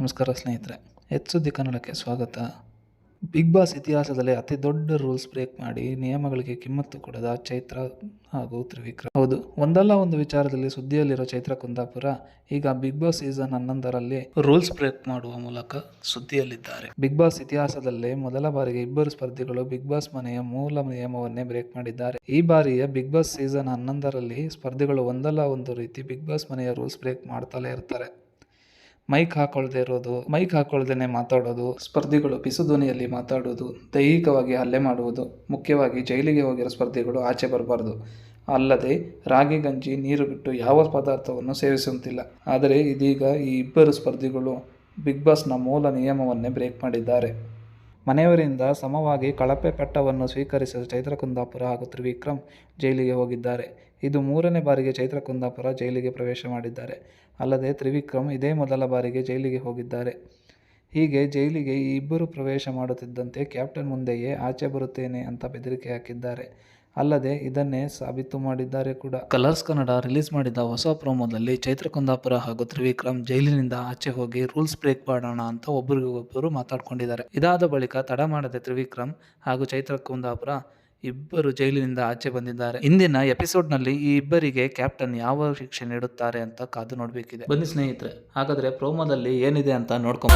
ನಮಸ್ಕಾರ ಸ್ನೇಹಿತರೆ, ಎಚ್ ಸುದ್ದಿ ಕನ್ನಡಕ್ಕೆ ಸ್ವಾಗತ. ಬಿಗ್ ಬಾಸ್ ಇತಿಹಾಸದಲ್ಲಿ ಅತಿ ದೊಡ್ಡ ರೂಲ್ಸ್ ಬ್ರೇಕ್ ಮಾಡಿ ನಿಯಮಗಳಿಗೆ ಕಿಮ್ಮತ್ತು ಕೊಡದ ಚೈತ್ರ ಹಾಗೂ ತ್ರಿವಿಕ್ರಮ್. ಹೌದು, ಒಂದಲ್ಲ ಒಂದು ವಿಚಾರದಲ್ಲಿ ಸುದ್ದಿಯಲ್ಲಿರೋ ಚೈತ್ರ ಕುಂದಾಪುರ ಈಗ ಬಿಗ್ ಬಾಸ್ ಸೀಸನ್ ಹನ್ನೊಂದರಲ್ಲಿ ರೂಲ್ಸ್ ಬ್ರೇಕ್ ಮಾಡುವ ಮೂಲಕ ಸುದ್ದಿಯಲ್ಲಿದ್ದಾರೆ. ಬಿಗ್ ಬಾಸ್ ಇತಿಹಾಸದಲ್ಲೇ ಮೊದಲ ಬಾರಿಗೆ ಇಬ್ಬರು ಸ್ಪರ್ಧಿಗಳು ಬಿಗ್ ಬಾಸ್ ಮನೆಯ ಮೂಲ ನಿಯಮವನ್ನೇ ಬ್ರೇಕ್ ಮಾಡಿದ್ದಾರೆ. ಈ ಬಾರಿಯ ಬಿಗ್ ಬಾಸ್ ಸೀಸನ್ ಹನ್ನೊಂದರಲ್ಲಿ ಸ್ಪರ್ಧಿಗಳು ಒಂದಲ್ಲ ಒಂದು ರೀತಿ ಬಿಗ್ ಬಾಸ್ ಮನೆಯ ರೂಲ್ಸ್ ಬ್ರೇಕ್ ಮಾಡ್ತಲೇ ಇರ್ತಾರೆ. ಮೈಕ್ ಹಾಕೊಳ್ದೇ ಇರೋದು, ಮೈಕ್ ಹಾಕೊಳ್ದೇನೆ ಮಾತಾಡೋದು, ಸ್ಪರ್ಧಿಗಳು ಪಿಸುಧ್ವನಿಯಲ್ಲಿ ಮಾತಾಡೋದು, ದೈಹಿಕವಾಗಿ ಹಲ್ಲೆ ಮಾಡುವುದು, ಮುಖ್ಯವಾಗಿ ಜೈಲಿಗೆ ಹೋಗಿರೋ ಸ್ಪರ್ಧಿಗಳು ಆಚೆ ಬರಬಾರ್ದು. ಅಲ್ಲದೆ ರಾಗಿ, ಗಂಜಿ, ನೀರು ಬಿಟ್ಟು ಯಾವ ಪದಾರ್ಥವನ್ನು ಸೇವಿಸುವಂತಿಲ್ಲ. ಆದರೆ ಇದೀಗ ಈ ಇಬ್ಬರು ಸ್ಪರ್ಧಿಗಳು ಬಿಗ್ ಬಾಸ್ನ ಮೂಲ ನಿಯಮವನ್ನೇ ಬ್ರೇಕ್ ಮಾಡಿದ್ದಾರೆ. ಮನೆಯವರಿಂದ ಸಮವಾಗಿ ಕಳಪೆ ಪಟ್ಟವನ್ನು ಸ್ವೀಕರಿಸಿದ ಚೈತ್ರಕುಂದಾಪುರ ಹಾಗೂ ತ್ರಿವಿಕ್ರಮ್ ಜೈಲಿಗೆ ಹೋಗಿದ್ದಾರೆ. ಇದು ಮೂರನೇ ಬಾರಿಗೆ ಚೈತ್ರಕುಂದಾಪುರ ಜೈಲಿಗೆ ಪ್ರವೇಶ ಮಾಡಿದ್ದಾರೆ. ಅಲ್ಲದೆ ತ್ರಿವಿಕ್ರಮ್ ಇದೇ ಮೊದಲ ಬಾರಿಗೆ ಜೈಲಿಗೆ ಹೋಗಿದ್ದಾರೆ. ಹೀಗೆ ಜೈಲಿಗೆ ಈ ಇಬ್ಬರು ಪ್ರವೇಶ ಮಾಡುತ್ತಿದ್ದಂತೆ ಕ್ಯಾಪ್ಟನ್ ಮುಂದೆಯೇ ಆಚೆ ಬರುತ್ತೇನೆ ಅಂತ ಬೆದರಿಕೆ ಹಾಕಿದ್ದಾರೆ. ಅಲ್ಲದೆ ಇದನ್ನೇ ಸಾಬೀತು ಮಾಡಿದ್ದಾರೆ ಕೂಡ. ಕಲರ್ಸ್ ಕನ್ನಡ ರಿಲೀಸ್ ಮಾಡಿದ ಹೊಸ ಪ್ರೋಮೋದಲ್ಲಿ ಚೈತ್ರ ಕುಂದಾಪುರ ಹಾಗೂ ತ್ರಿವಿಕ್ರಮ್ ಜೈಲಿನಿಂದ ಆಚೆ ಹೋಗಿ ರೂಲ್ಸ್ ಬ್ರೇಕ್ ಮಾಡೋಣ ಅಂತ ಒಬ್ಬರಿಗೊಬ್ಬರು ಮಾತಾಡ್ಕೊಂಡಿದ್ದಾರೆ. ಇದಾದ ಬಳಿಕ ತಡ ಮಾಡದೆ ತ್ರಿವಿಕ್ರಮ್ ಹಾಗೂ ಚೈತ್ರ ಕುಂದಾಪುರ ಇಬ್ಬರು ಜೈಲಿನಿಂದ ಆಚೆ ಬಂದಿದ್ದಾರೆ. ಇಂದಿನ ಎಪಿಸೋಡ್ನಲ್ಲಿ ಈ ಇಬ್ಬರಿಗೆ ಕ್ಯಾಪ್ಟನ್ ಯಾವ ಶಿಕ್ಷೆ ನೀಡುತ್ತಾರೆ ಅಂತ ಕಾದು ನೋಡಬೇಕಿದೆ. ಬನ್ನಿ ಸ್ನೇಹಿತರೆ, ಹಾಗಾದ್ರೆ ಪ್ರೋಮೋದಲ್ಲಿ ಏನಿದೆ ಅಂತ ನೋಡ್ಕೊಂಬ